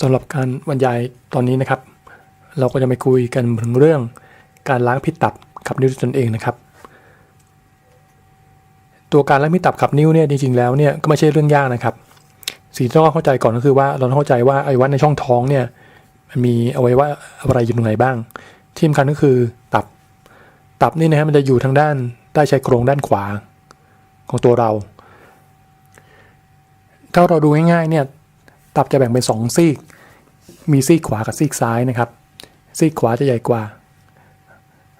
สำหรับการบรรยายตอนนี้นะครับ เราก็จะไปคุยกันถึงเรื่องการล้างพิษตับขับนิ้วตนเองนะครับ ตัวการล้างพิษตับขับนิ้วเนี่ยจริงๆแล้วเนี่ยก็ไม่ใช่เรื่องยากนะครับ สิ่งที่ต้องเข้าใจก่อนก็คือว่าเราต้องเข้าใจว่าไอวัยวะในช่องท้องเนี่ยมันมีอวัยวะอะไรอยู่ตรงไหนบ้าง ที่สำคัญก็คือตับ ตับนี่นะฮะมันจะอยู่ทางด้านใต้ชายโครงด้านขวาของตัวเรา ถ้าเราดูง่ายๆเนี่ย ตับจะแบ่งเป็นสองซีก มีซีกขวากับซีกซ้ายนะครับ ซีกขวาจะใหญ่กว่า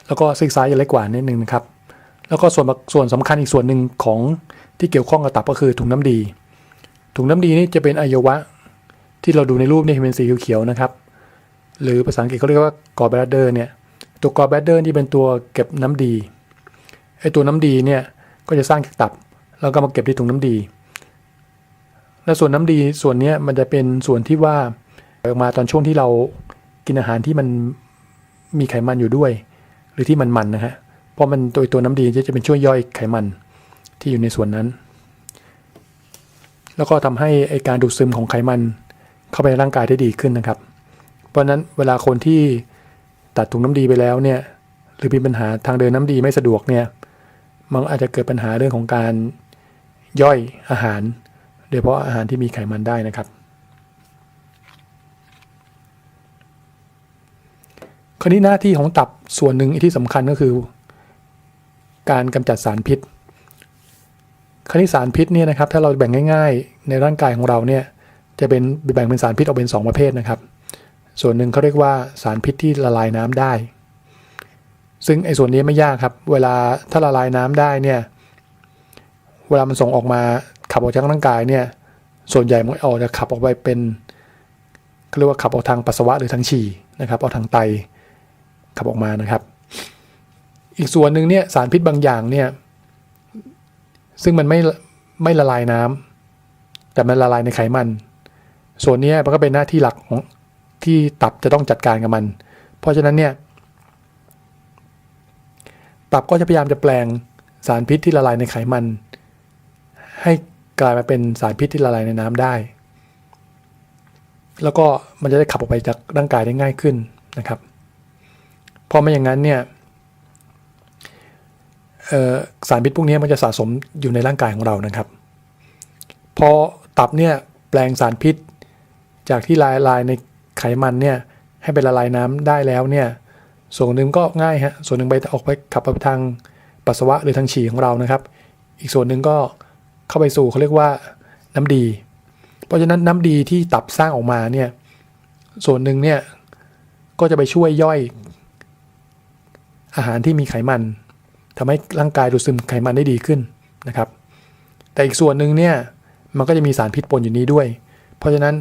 แล้วก็ซีกซ้ายจะเล็กกว่านิดนึงนะครับ แล้วก็ส่วนส่วนสำคัญอีกส่วนหนึ่งของที่เกี่ยวข้องกับตับก็คือถุงน้ำดี ถุงน้ำดีนี่จะเป็นอวัยวะ ที่เราดูในรูปนี่เป็นสีเขียวๆนะครับ หรือภาษาอังกฤษเขาเรียกว่ากอร์แบลเดอร์เนี่ย ตัวกอร์แบลเดอร์นี่เป็นตัวเก็บน้ำดี ไอตัวน้ำดีเนี่ยก็จะสร้างจากตับ แล้วก็มาเก็บที่ถุงน้ำดี และส่วนน้ำดีส่วนนี้มันจะเป็นส่วนที่ว่าออกมาตอนช่วงที่เรากินอาหารที่มันมีไขมันอยู่ด้วย หรือที่มันมันนะฮะเพราะมันตัวตัวน้ำดีจะเป็นช่วยย่อยไขมันที่อยู่ในส่วนนั้น แล้วก็ทำให้ไอการดูดซึมของไขมันเข้าไปในร่างกายได้ดีขึ้นนะครับ เพราะฉะนั้นเวลาคนที่ตัดถุงน้ำดีไปแล้วเนี่ยหรือมีปัญหาทางเดินน้ำดีไม่สะดวกเนี่ยมันอาจจะเกิดปัญหาเรื่องของการย่อยอาหาร โดยเฉพาะอาหารที่มีไขมันได้นะครับ คราวนี้หน้าที่ของตับส่วนหนึ่งที่สำคัญก็คือ การกำจัดสารพิษคราวนี้สารพิษเนี่ยนะครับถ้าเราแบ่งง่ายๆ ในร่างกายของเราเนี่ยจะเป็นแบ่งเป็นสารพิษออกเป็น 2 ประเภทนะครับ ส่วนหนึ่งเขาเรียกว่าสารพิษที่ละลายน้ำได้ ซึ่งไอ้ส่วนนี้ไม่ยากครับ เวลาถ้าละลายน้ำได้เนี่ยเวลามันส่งออกมา ขับออกจากร่างกายเนี่ยส่วนใหญ่มันออกจะขับออกไปเป็นเขาเรียกว่าขับออกทางปัสสาวะหรือทางฉี่นะครับออกทางไตขับออกมานะครับ อีกส่วนหนึ่งเนี่ยสารพิษบางอย่างเนี่ยซึ่งมันไม่ไม่ละลายน้ำแต่มันละลายในไขมัน ส่วนนี้มันก็เป็นหน้าที่หลักของที่ตับจะต้องจัดการกับมัน เพราะฉะนั้นเนี่ยตับก็จะพยายามจะแปลงสารพิษที่ละลายในไขมัน ให้ กลายมาเป็นสารพิษที่ละลายในน้ำได้ แล้วก็มันจะได้ขับออกไปจากร่างกายได้ง่ายขึ้นนะครับ เพราะไม่อย่างนั้นเนี่ยสารพิษพวกนี้มันจะสะสมอยู่ในร่างกายของเรานะครับ พอตับเนี่ยแปลงสารพิษ จากที่ละลายในไขมันเนี่ยให้เป็นละลายน้ำได้แล้วเนี่ยส่วนหนึ่งก็ง่ายฮะส่วนหนึ่งไปออกไปขับไปทางปัสสาวะหรือทางฉี่ของเรานะครับ อีกส่วนหนึ่งก็ เข้าไปสู่เขาเรียกว่าน้ำดี เพราะฉะนั้นน้ำดีที่ตับสร้างออกมาเนี่ยส่วนหนึ่งเนี่ยก็จะไปช่วยย่อย อาหารที่มีไขมันทำให้ร่างกายดูดซึมไขมันได้ดีขึ้นนะครับ แต่อีกส่วนหนึ่งเนี่ยมันก็จะมีสารพิษปนอยู่นี้ด้วย เพราะฉะนั้น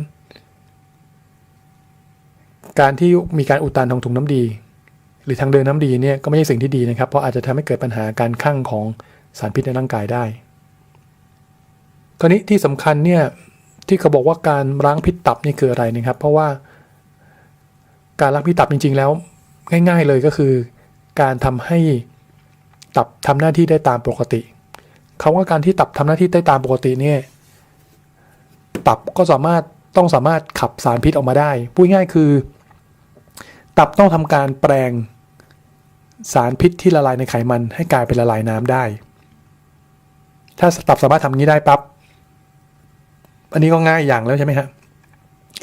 การที่มีการอุดตันของถุงน้ำดี หรือทางเดินน้ำดีเนี่ยก็ไม่ใช่สิ่งที่ดีนะครับ เพราะอาจจะทำให้เกิดปัญหาการคั่งของสารพิษในร่างกายได้ คราวนี้ที่สำคัญเนี่ยที่เขาบอกว่าการล้างพิษตับนี่คืออะไรนะครับ เพราะว่าการล้างพิษตับจริง ๆ แล้ว ง่าย ๆ เลยก็คือ การทำให้ตับทำหน้าที่ได้ตามปกติคาว่าการที่ตับทำหน้าที่ได้ตามปกติเนี่ยตับก็สามารถต้องสามารถขับสารพิษออกมาได้ พูดง่ายคือ ตับต้องทำการแปลงสารพิษที่ละลายในไขมันให้กลายเป็นละลายน้ำได้ ถ้าตับสามารถทำนี้ได้ปับ๊บ อันนี้ก็ง่ายอย่างแล้วใช่ไหมฮะ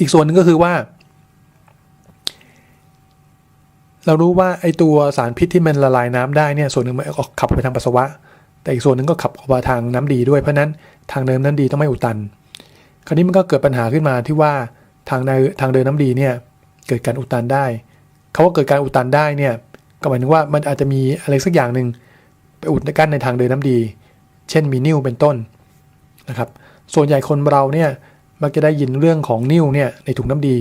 อีกส่วนหนึ่งก็คือว่า เรารู้ว่าไอตัวสารพิษที่มันละลายน้ำได้เนี่ยส่วนหนึ่งมันออกขับไปทางปัสสาวะ แต่อีกส่วนหนึ่งก็ขับออกมาทางน้ำดีด้วยเพราะนั้นทางเดินน้ำดีต้องไม่อุดตัน คราวนี้มันก็เกิดปัญหาขึ้นมาที่ว่าทางในทางเดินน้ำดีเนี่ยเกิดการอุดตันได้เขาว่าเกิดการอุดตันได้เนี่ยก็หมายถึงว่ามันอาจจะมีอะไรสักอย่างหนึ่งไปอุดกั้นในทางเดินน้ำดี เช่นมีนิ่วเป็นต้นนะครับ ส่วนใหญ่คนเราเนี่ยมักจะได้ยินเรื่องของนิ่วเนี่ยในถุงน้ำดี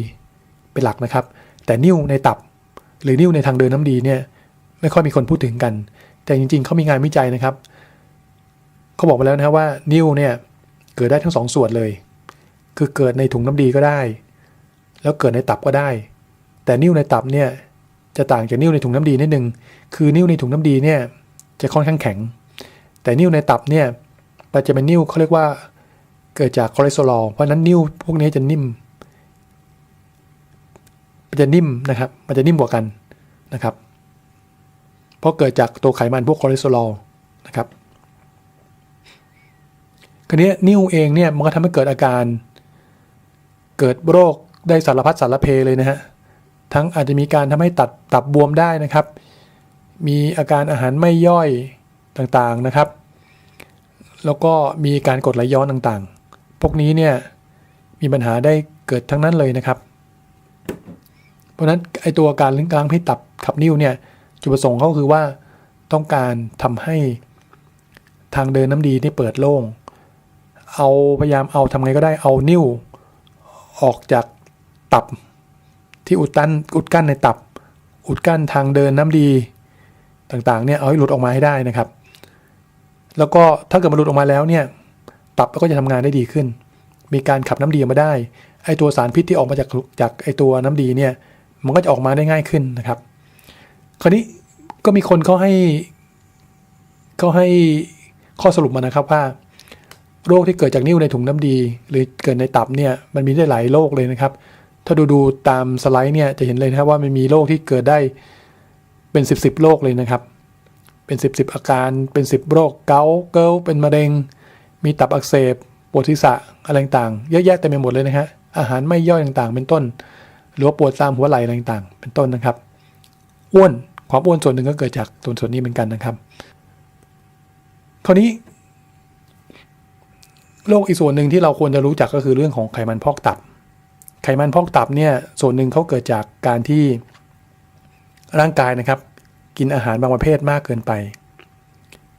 เป็นหลักนะครับ แต่นิ่วในตับ หรือนิ่วในทางเดินน้ำดีเนี่ยไม่ค่อยมีคนพูดถึงกัน แต่จริง ๆ เขามีงานวิจัยนะครับ เขาบอกมาแล้วนะว่านิ่วเนี่ยเกิดได้ทั้งสองส่วนเลย คือเกิดในถุงน้ำดีก็ได้ แล้วเกิดในตับก็ได้ แต่นิ่วในตับเนี่ยจะต่างจากนิ่วในถุงน้ำดีนิดนึง คือนิ่วในถุงน้ำดีเนี่ยจะค่อนข้างแข็ง แต่นิ่วในตับเนี่ยมันจะเป็นนิ่วเขาเรียกว่า เกิดจากคอเลสเตอรอลเพราะนั้นนิ่วพวกนี้จะนิ่มมันจะนิ่มนะครับ มันจะนิ่มกว่ากันนะครับ เพราะเกิดจากตัวไขมันพวกคอเลสเตอรอลนะครับคราวนี้นิ่วเองเนี่ยมันก็ทำให้เกิดอาการ เกิดโรคได้สารพัดสารเพเลยนะฮะทั้งอาจจะมีการทำให้ตัดตับบวมได้นะครับ มีอาการอาหารไม่ย่อยต่างๆนะครับ แล้วก็มีการกดไหลย้อนต่างๆ วกนี้เนี่ยมีปัญหาได้เกิดทั้งนั้นเลยนะครับ เพราะนั้นไอตัวการล้างพิษตับขับนิ่วเนี่ยจุดประสงค์เขาคือว่าต้องการทำให้ทางเดินน้ำดีนี่เปิดโล่ง เอาพยายามเอาทำไงก็ได้เอานิ่วออกจากตับ ที่อุดตันอุดกั้นในตับ อุดกั้นทางเดินน้ำดีต่างๆเนี่ยเอาให้หลุดออกมาให้ได้นะครับ แล้วก็ถ้าเกิดมันหลุดออกมาแล้วเนี่ย ตับก็จะทำงานได้ดีขึ้น มีการขับน้ำดีออกมาได้ ไอตัวสารพิษที่ออกมาจากจากไอตัวน้ำดีเนี่ย มันก็จะออกมาได้ง่ายขึ้นนะครับ คราวนี้ก็มีคนเขาให้เขาให้ข้อสรุปมานะครับว่า โรคที่เกิดจากนิ่วในถุงน้ำดี หรือเกิดในตับเนี่ยมันมีได้หลายโรคเลยนะครับ ถ้าดูดูตามสไลด์เนี่ยจะเห็นเลยนะครับว่ามันมีโรคที่เกิดได้เป็น 10บสโรคเลยนะครับ เป็น 10บสอาการเป็น 10 โรคเกาต์เกิลเป็นมะเร็ง มีตับอักเสบปวดศีรษะอะไรต่างๆเยอะแยะเต็มไปหมดเลยนะฮะอาหารไม่ย่อยต่างๆ เป็นต้น หรือว่าปวดตามหัวไหล่อะไรต่างๆ เป็นต้นนะครับอ้วนความอ้วนส่วนหนึ่งก็เกิดจากตัวส่วนนี้เหมือนกันนะครับคราวนี้โรคอีกส่วนหนึ่งที่เราควรจะรู้จักก็คือเรื่องของไขมันพอกตับ ไขมันพอกตับเนี่ยส่วนหนึ่งเขาเกิดจากการที่ร่างกายนะครับ กินอาหารบางประเภทมากเกินไป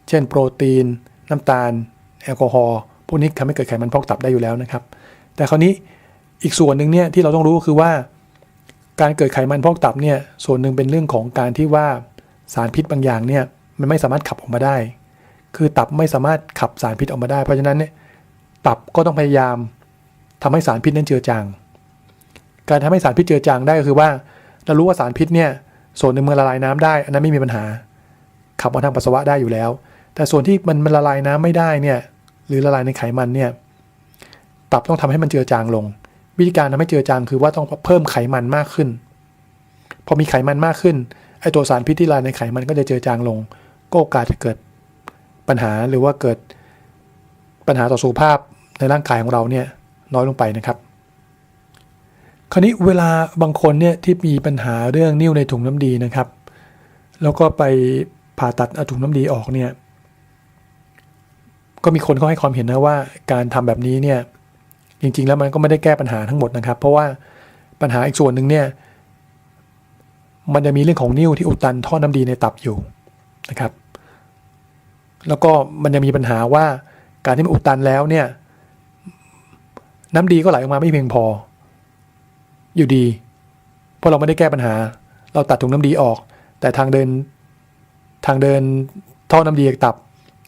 เช่น โปรตีน น้ำตาล แอลกอฮอล์พวกนี้ทำให้เกิดไขมันพอกตับได้อยู่แล้วนะครับ แต่คราวนี้อีกส่วนหนึ่งเนี่ยที่เราต้องรู้ก็คือว่า การเกิดไขมันพอกตับเนี่ยส่วนหนึ่งเป็นเรื่องของการที่ว่าสารพิษบางอย่างเนี่ยมันไม่สามารถขับออกมาได้ คือตับไม่สามารถขับสารพิษออกมาได้ เพราะฉะนั้นเนี่ยตับก็ต้องพยายามทำให้สารพิษนั้นเจือจาง การทำให้สารพิษเจือจางได้ก็คือว่าเรารู้ว่าสารพิษเนี่ยส่วนหนึ่งมันละลายน้ำได้ อันนั้นไม่มีปัญหา ขับมาทางปัสสาวะได้อยู่แล้ว แต่ส่วนที่มันมันละลายน้ำไม่ได้เนี่ย หรือละลายในไขมันเนี่ยตับต้องทำให้มันเจือจางลง วิธีการทำให้เจือจางคือว่าต้องเพิ่มไขมันมากขึ้น พอมีไขมันมากขึ้นไอตัวสารพิษที่ละลายในไขมันก็จะเจือจางลง ก็โอกาสจะเกิดปัญหาหรือว่าเกิดปัญหาต่อสุขภาพในร่างกายของเราเนี่ยน้อยลงไปนะครับ คราวนี้เวลาบางคนเนี่ยที่มีปัญหาเรื่องนิ่วในถุงน้ำดีนะครับ แล้วก็ไปผ่าตัดเอาถุงน้ำดีออกเนี่ย ก็มีคนเขาให้ความเห็นนะว่าการทำแบบนี้เนี่ยจริง ๆ แล้วมันก็ไม่ได้แก้ปัญหาทั้งหมดนะครับ เพราะว่าปัญหาอีกส่วนหนึ่งเนี่ยมันจะมีเรื่องของนิ่วที่อุดตันท่อน้ำดีในตับอยู่นะครับ แล้วก็มันจะมีปัญหาว่าการที่มันอุดตันแล้วเนี่ยน้ำดีก็ไหลออกมาไม่เพียงพอ อยู่ดี เพราะเราไม่ได้แก้ปัญหา เราตัดถุงน้ำดีออก แต่ทางเดินทางเดินท่อน้ำดีจากตับ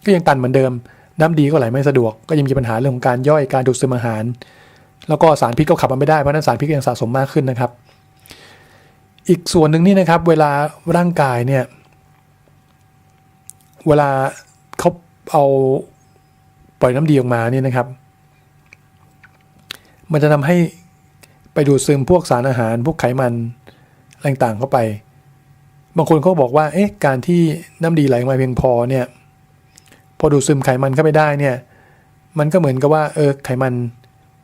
ก็ยังตันเหมือนเดิม น้ำดีก็ไหลไม่สะดวก ก็ยังมีปัญหาเรื่องของการย่อยการดูดซึมอาหาร แล้วก็สารพิษก็ขับมันไม่ได้เพราะนั้นสารพิษยังสะสมมากขึ้นนะครับ อีกส่วนหนึ่งนี่นะครับ เวลาร่างกายเนี่ยเวลาเขาเอาปล่อยน้ำดีออกมาเนี่ยนะครับ มันจะทำให้ไปดูดซึมพวกสารอาหาร พวกไขมันต่างๆเข้าไป บางคนเขาบอกว่า เอ๊ะ การที่น้ำดีไหลมาเพียงพอเนี่ย พอดูดซึมไขมันเข้าไปได้เนี่ย มันก็เหมือนกับว่าเออไขมัน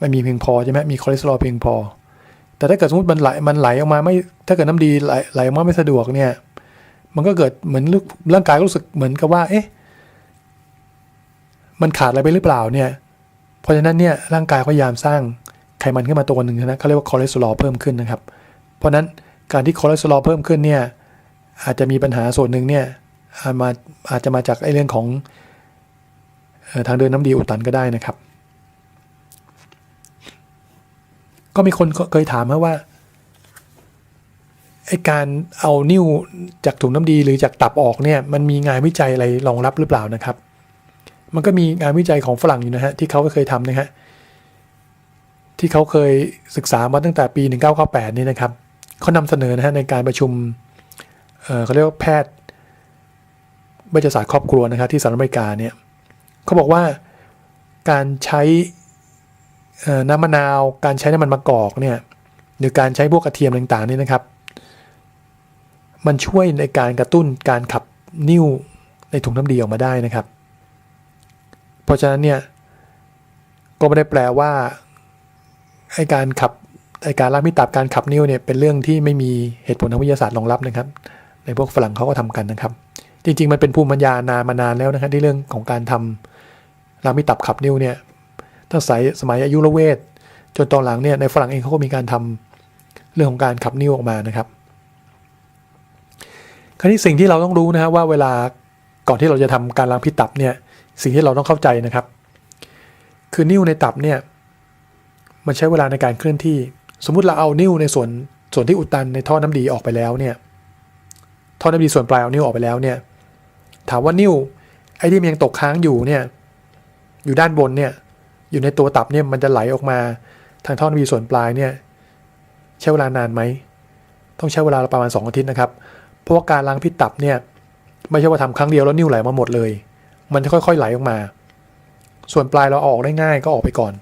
มันมีเพียงพอใช่ไหมมีคอเลสเตอรอลเพียงพอ แต่ถ้าเกิดสมมติมันไหลมันไหลออกมาไม่ถ้าเกิดน้ำดีไหลไหลออกมาไม่สะดวกเนี่ย มันก็เกิดเหมือนร่างกายรู้สึกเหมือนกับว่า เอ๊ะมันขาดอะไรไปหรือเปล่าเนี่ย เพราะฉะนั้นเนี่ยร่างกายพยายามสร้างไขมันขึ้นมาตัวหนึ่งนะเขาเรียกว่าคอเลสเตอรอลเพิ่มขึ้นนะครับ เพราะฉะนั้นการที่คอเลสเตอรอลเพิ่มขึ้นเนี่ยอาจจะมีปัญหาส่วนหนึ่งเนี่ยอาจมาอาจจะมาจากไอ้เรื่องของ ทางเดินน้ำดีอุดตันก็ได้นะครับ ก็มีคนเคยถามมาว่าไอการเอานิ้วจากถุงน้ำดีหรือจากตับออกเนี่ยมันมีงานวิจัยอะไรรองรับหรือเปล่านะครับ มันก็มีงานวิจัยของฝรั่งอยู่นะฮะที่เขาเคยทำนะฮะที่เขาเคยศึกษามาตั้งแต่ปี 1998 นี่นะครับเขานำเสนอนะฮะในการประชุมเเขาเรียกว่าแพทย์เวชศาสตร์ครอบครัวนะครับที่สหรัฐอเมริกาเนี่ย เขาบอกว่าการใช้น้ำมะนาว การใช้น้ำมันมะกอกเนี่ยหรือการใช้พวกกระเทียมต่างๆนี่นะครับ มันช่วยในการกระตุ้นการขับนิ่วในถุงน้ำดีออกมาได้นะครับ เพราะฉะนั้นเนี่ยก็ไม่ได้แปลว่าไอการขับไอการล้างพิษตับการขับนิ่วเนี่ยเป็นเรื่องที่ไม่มีเหตุผลทางวิทยาศาสตร์รองรับนะครับ ในพวกฝรั่งเขาก็ทำกันนะครับ จริง ๆ มันเป็นภูมิปัญญานานมานานแล้วนะครับที่เรื่องของการทำ ล้างพิตับขับนิ่วเนี่ยตั้งแต่สมัยอายุรเวทจนตอนหลังเนี่ยในฝรั่งเองเขาก็มีการทำเรื่องของการขับนิ่วออกมานะครับ คราวนี้สิ่งที่เราต้องรู้นะครับว่าเวลาก่อนที่เราจะทำการล้างพิษตับเนี่ยสิ่งที่เราต้องเข้าใจนะครับ คือนิ่วในตับเนี่ยมันใช้เวลาในการเคลื่อนที่ สมมุติเราเอานิ่วในส่วนส่วนที่อุดตันในท่อน้ำดีออกไปแล้วเนี่ยท่อน้ำดีส่วนปลายเอานิ่วออกไปแล้วเนี่ยถามว่านิ่วไอ้ที่มันยังตกค้างอยู่เนี่ย อยู่ด้านบนเนี่ยอยู่ในตัวตับเนี่ยมันจะไหลออกมาทางท่อน้ำดีส่วนปลายเนี่ยใช้เวลานานไหมต้องใช้เวลาประมาณ 2 อาทิตย์นะครับ เพราะว่าการล้างพิษตับเนี่ยไม่ใช่ว่าทำครั้งเดียวแล้วนิ่วไหลมาหมดเลย มันจะค่อยๆไหลออกมา ส่วนปลายเราเอาออกได้ง่ายก็ออกไปก่อน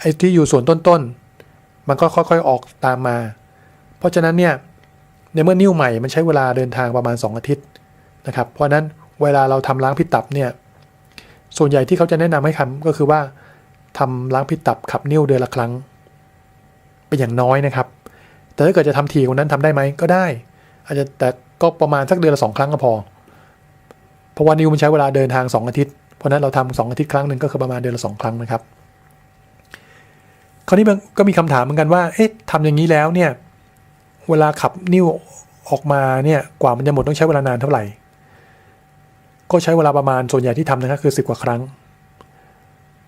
ไอ้ที่อยู่ส่วนต้นๆมันก็ค่อยๆออกตามมา เพราะฉะนั้นเนี่ยในเมื่อนิ่วใหม่มันใช้เวลาเดินทางประมาณ 2 อาทิตย์นะครับ เพราะฉะนั้นเวลาเราทำล้างพิษตับเนี่ย ส่วนใหญ่ที่เขาจะแนะนำให้ทำก็คือว่าทำล้างพิษตับขับนิ่วเดือนละครั้ง เป็นอย่างน้อยนะครับ แต่ถ้าเกิดจะทำทีกว่านั้นทำได้ไหมก็ได้ อาจจะแต่ก็ประมาณสักเดือนละสองครั้งก็พอ เพราะว่านิวมันใช้เวลาเดินทาง 2 อาทิตย์ เพราะนั้นเราทำสองอาทิตย์ครั้งหนึ่งก็คือประมาณเดือนละสองครั้งนะครับ คราวนี้ก็มีคำถามเหมือนกันว่า เอ๊ะทำอย่างนี้แล้วเนี่ย เวลาขับนิ้วออกมาเนี่ย กว่ามันจะหมดต้องใช้เวลานานเท่าไหร่ ก็ใช้เวลาประมาณส่วนใหญ่ที่ทำนะครับคือ 10 กว่าครั้ง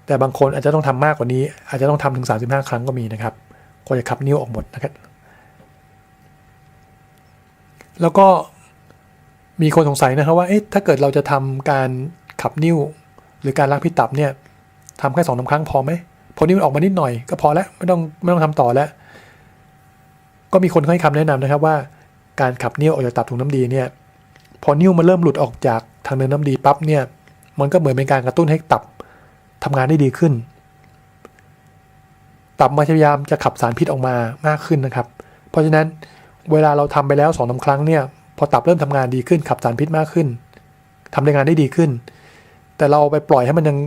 แต่บางคนอาจจะต้องทำมากกว่านี้ อาจจะต้องทำถึง 35 ครั้งก็มีนะครับกว่าจะขับนิ้วออกหมดนะครับแล้วก็มีคนสงสัยนะครับว่าเอ๊ะถ้าเกิดเราจะทำการขับนิ้ว หรือการล้างพิษตับเนี่ยทำแค่สองสาครั้งพอไหมพอนิ้วมันออกมานิดหน่อยก็พอแล้วไม่ต้องไม่ต้องทำต่อแล้ว ก็มีคนให้คำแนะนำนะครับว่าการขับนิ้วออกจากตับถุงน้ำดีเนี่ย พอนิ้วมันเริ่มหลุดออกจากทางเดินน้ำดีปั๊บเนี่ย มันก็เหมือนเป็นการกระตุ้นให้ตับทำงานได้ดีขึ้น ตับมันพยายามจะขับสารพิษออกมามากขึ้นนะครับ เพราะฉะนั้นเวลาเราทำไปแล้วสองสาครั้งเนี่ยพอตับเริ่มทำงานดีขึ้นขับสารพิษมากขึ้นทำได้งานได้ดีขึ้น แต่เราไปปล่อยให้มันยัง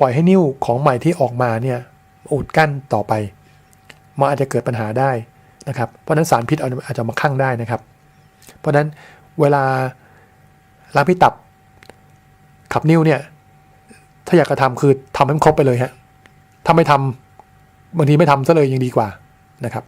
ปล่อยให้นิ้วของใหม่ที่ออกมาเนี่ยอุดกั้นต่อไปมันอาจจะเกิดปัญหาได้นะครับ เพราะฉะนั้นสารพิษอาจจะมาคั่งได้นะครับ เพราะฉะนั้น เวลาล้างพิษตับขับนิ้วเนี่ย ถ้าอยากจะทำคือทำให้มันครบไปเลยฮะถ้าไม่ทำบางทีไม่ทำซะเลยยังดีกว่านะครับ